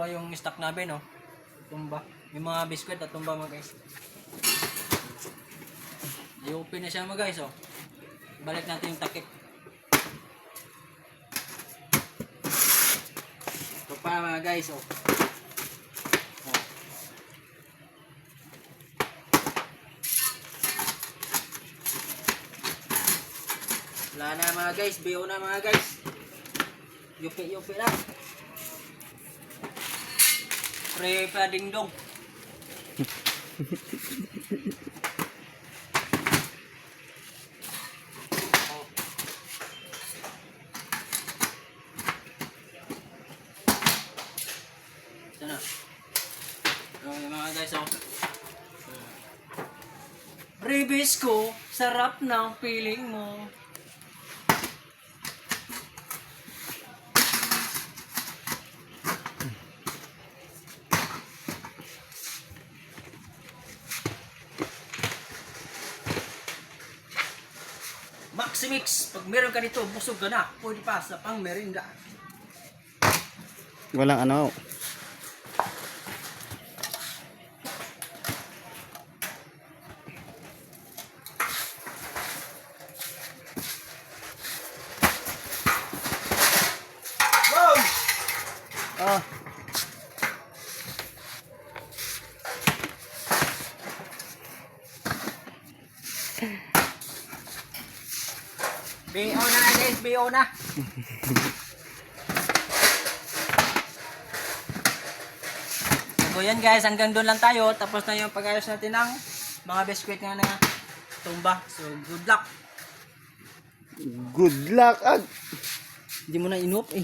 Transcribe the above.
tumba yung stock namin, oh. Tumba. Yung mga biskwit at tumba mga guys. I-open na siya mga guys, oh. Balik natin yung takip. Ito pa mga guys, oh. Oh. Wala na mga guys, BO na mga guys. Yupi, yupi na. Pre pa ding dong. Oh. Ito na. Okay mga guys, oh. Ribis ko, sarap ng feeling mo. Maximix, pag meron ka nito, busog ka na. Pwede pa sa pang merinda. Walang ano. Oh. BO na na guys, BO na. so yan guys, hanggang doon lang tayo. Tapos na yung pag-ayos natin ng mga biscuit nga na tumba. So good luck. Good luck. Ag. Hindi mo na inup eh.